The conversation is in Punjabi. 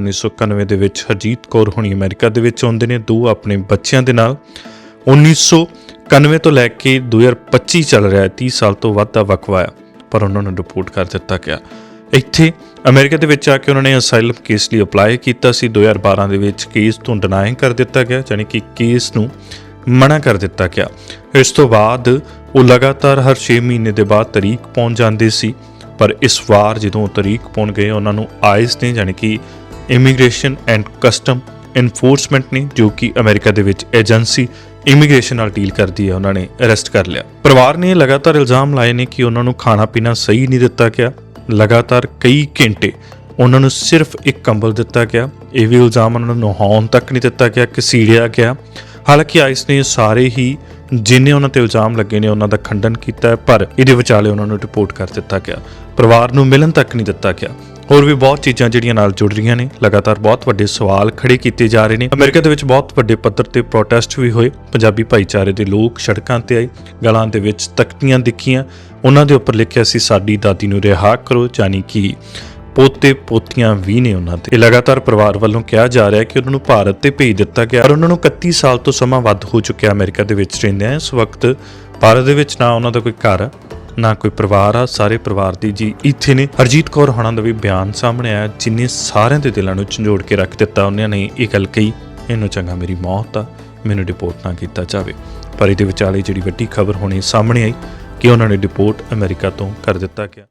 1991 ਦੇ ਵਿੱਚ ਹਰਜੀਤ ਕੌਰ ਹੁਣੀ ਅਮਰੀਕਾ ਦੇ ਵਿੱਚ ਆਉਂਦੇ ਨੇ, ਦੋ ਆਪਣੇ ਬੱਚਿਆਂ ਦੇ ਨਾਲ। 1991 ਤੋਂ ਲੈ ਕੇ 2025 ਚੱਲ ਰਿਹਾ ਹੈ 30 ਸਾਲ ਤੋਂ ਵੱਧ ਦਾ ਵਕਵਾ ਹੈ, ਪਰ ਉਹਨਾਂ ਨੂੰ ਰਿਪੋਰਟ ਕਰ ਦਿੱਤਾ ਗਿਆ। ਇੱਥੇ ਅਮਰੀਕਾ ਦੇ ਵਿੱਚ ਆ ਕੇ ਉਹਨਾਂ ਨੇ ਅਸਾਈਲਮ ਕੇਸ ਲਈ ਅਪਲਾਈ ਕੀਤਾ ਸੀ। 2012 ਦੇ ਵਿੱਚ ਕੇਸ ਤੋਂ ਡਿਨਾਈ ਕਰ ਦਿੱਤਾ ਗਿਆ ਯਾਨੀ ਕਿ ਕੇਸ ਨੂੰ ਮਨਾ ਕਰ ਦਿੱਤਾ ਗਿਆ। ਇਸ ਤੋਂ ਬਾਅਦ ਉਹ ਲਗਾਤਾਰ ਹਰ 6 ਮਹੀਨੇ ਦੇ ਬਾਅਦ ਤਰੀਕ ਪਹੁੰਚ ਜਾਂਦੇ ਸੀ, ਪਰ ਇਸ ਵਾਰ ਜਦੋਂ ਉਹ ਤਰੀਕ ਪਹੁੰਚ ਗਏ, ਉਹਨਾਂ ਨੂੰ ਆਇਸ ਨੇ ਯਾਨੀ ਕਿ ਇਮੀਗ੍ਰੇਸ਼ਨ ਐਂਡ ਕਸਟਮ ਇਨਫੋਰਸਮੈਂਟ ਨੇ, ਜੋ ਕਿ ਅਮਰੀਕਾ ਦੇ ਵਿੱਚ ਏਜੰਸੀ ਇਮੀਗ੍ਰੇਸ਼ਨ ਨਾਲ ਡੀਲ ਕਰਦੀ ਹੈ, ਉਹਨਾਂ ਨੇ ਅਰੈਸਟ ਕਰ ਲਿਆ। ਪਰਿਵਾਰ ਨੇ ਲਗਾਤਾਰ ਇਲਜ਼ਾਮ ਲਾਏ ਨੇ ਕਿ ਉਹਨਾਂ ਨੂੰ ਖਾਣਾ ਪੀਣਾ ਸਹੀ ਨਹੀਂ ਦਿੱਤਾ ਗਿਆ। ਲਗਾਤਾਰ ਕਈ ਘੰਟੇ ਉਹਨਾਂ ਨੂੰ ਸਿਰਫ ਇੱਕ ਕੰਬਲ ਦਿੱਤਾ ਗਿਆ। ਇਹ ਵੀ ਇਲਜ਼ਾਮ ਉਹਨਾਂ ਨੂੰ ਨਹਾਉਣ ਤੱਕ ਨਹੀਂ ਦਿੱਤਾ ਗਿਆ, ਘਸੀੜਿਆ ਗਿਆ। ਹਾਲਾਂਕਿ ਆਈਸ ਨੇ ਸਾਰੇ ਹੀ ਜਿੰਨੇ ਉਹਨਾਂ ਤੇ ਇਲਜ਼ਾਮ ਲੱਗੇ ਨੇ, ਉਹਨਾਂ ਦਾ ਖੰਡਨ ਕੀਤਾ ਪਰ ਇਹਦੇ ਵਿਚਾਲੇ ਉਹਨਾਂ ਨੂੰ ਰਿਪੋਰਟ ਕਰ ਦਿੱਤਾ ਗਿਆ। ਪਰਿਵਾਰ ਨੂੰ ਮਿਲਣ ਤੱਕ ਨਹੀਂ ਦਿੱਤਾ ਗਿਆ। ਹੋਰ ਵੀ ਬਹੁਤ ਚੀਜ਼ਾਂ ਜਿਹੜੀਆਂ ਨਾਲ ਜੁੜ ਰਹੀਆਂ ਨੇ, ਲਗਾਤਾਰ ਬਹੁਤ ਵੱਡੇ ਸਵਾਲ ਖੜੇ ਕੀਤੇ ਜਾ ਰਹੇ ਨੇ। ਅਮਰੀਕਾ ਦੇ ਵਿੱਚ ਬਹੁਤ ਵੱਡੇ ਪੱਧਰ ਤੇ ਪ੍ਰੋਟੈਸਟ ਵੀ ਹੋਏ। ਪੰਜਾਬੀ ਭਾਈਚਾਰੇ ਦੇ ਲੋਕ ਸੜਕਾਂ ਤੇ ਆਏ, ਗਲਾਂ ਦੇ ਵਿੱਚ ਤਖਤੀਆਂ ਦਿਖੀਆਂ। ਉਹਨਾਂ ਦੇ ਉੱਪਰ ਲਿਖਿਆ ਸੀ, ਸਾਡੀ ਦਾਦੀ ਨੂੰ ਰਿਹਾ ਕਰੋ ਯਾਨੀ ਕਿ ਪੋਤੇ ਪੋਤੀਆਂ ਵੀ ਨੇ ਉਹਨਾਂ ਤੇ ਇਹ ਲਗਾਤਾਰ ਪਰਿਵਾਰ ਵੱਲੋਂ ਕਿਹਾ ਜਾ ਰਿਹਾ ਕਿ ਉਹਨਾਂ ਨੂੰ ਭਾਰਤ ਤੇ ਭੇਜ ਦਿੱਤਾ ਗਿਆ। ਪਰ ਉਹਨਾਂ ਨੂੰ 31 ਸਾਲ ਤੋਂ ਸਮਾਂ ਵੱਧ ਹੋ ਚੁੱਕਿਆ ਅਮਰੀਕਾ ਦੇ ਵਿੱਚ ਰਹਿੰਦੇ ਆ ਇਸ ਵਕਤ ਭਾਰਤ ਦੇ ਵਿੱਚ ਨਾ ਉਹਨਾਂ ਦਾ ਕੋਈ ਘਰ ਨਾ ਕੋਈ ਪਰਿਵਾਰ ਆ, ਸਾਰੇ ਪਰਿਵਾਰ ਦੀ ਜੀ ਇੱਥੇ ਨੇ। ਹਰਜੀਤ ਕੌਰ ਹਣਾ ਦਾ ਵੀ ਬਿਆਨ ਸਾਹਮਣੇ ਆਇਆ, ਜਿਨੇ ਸਾਰਿਆਂ ਦੇ ਦਿਲਾਂ ਨੂੰ ਝੰਜੋੜ ਕੇ ਰੱਖ ਦਿੱਤਾ, ਉਹਨਾਂ ਨੇ ਇਹ ਗੱਲ ਕਹੀ, ਇਹਨੂੰ ਚੰਗਾ ਮੇਰੀ ਮੌਤ ਆ, ਮੈਨੂੰ ਡਿਪੋਰਟ ਨਾ ਕੀਤਾ ਜਾਵੇ। ਪਰ ਇਹਦੇ ਵਿਚਾਲੇ ਜਿਹੜੀ ਵੱਡੀ ਖਬਰ ਹੋਣੀ ਸਾਹਮਣੇ ਆਈ, ਕਿ ਉਹਨਾਂ ਨੇ ਡਿਪੋਰਟ ਅਮਰੀਕਾ ਤੋਂ ਕਰ ਦਿੱਤਾ ਗਿਆ।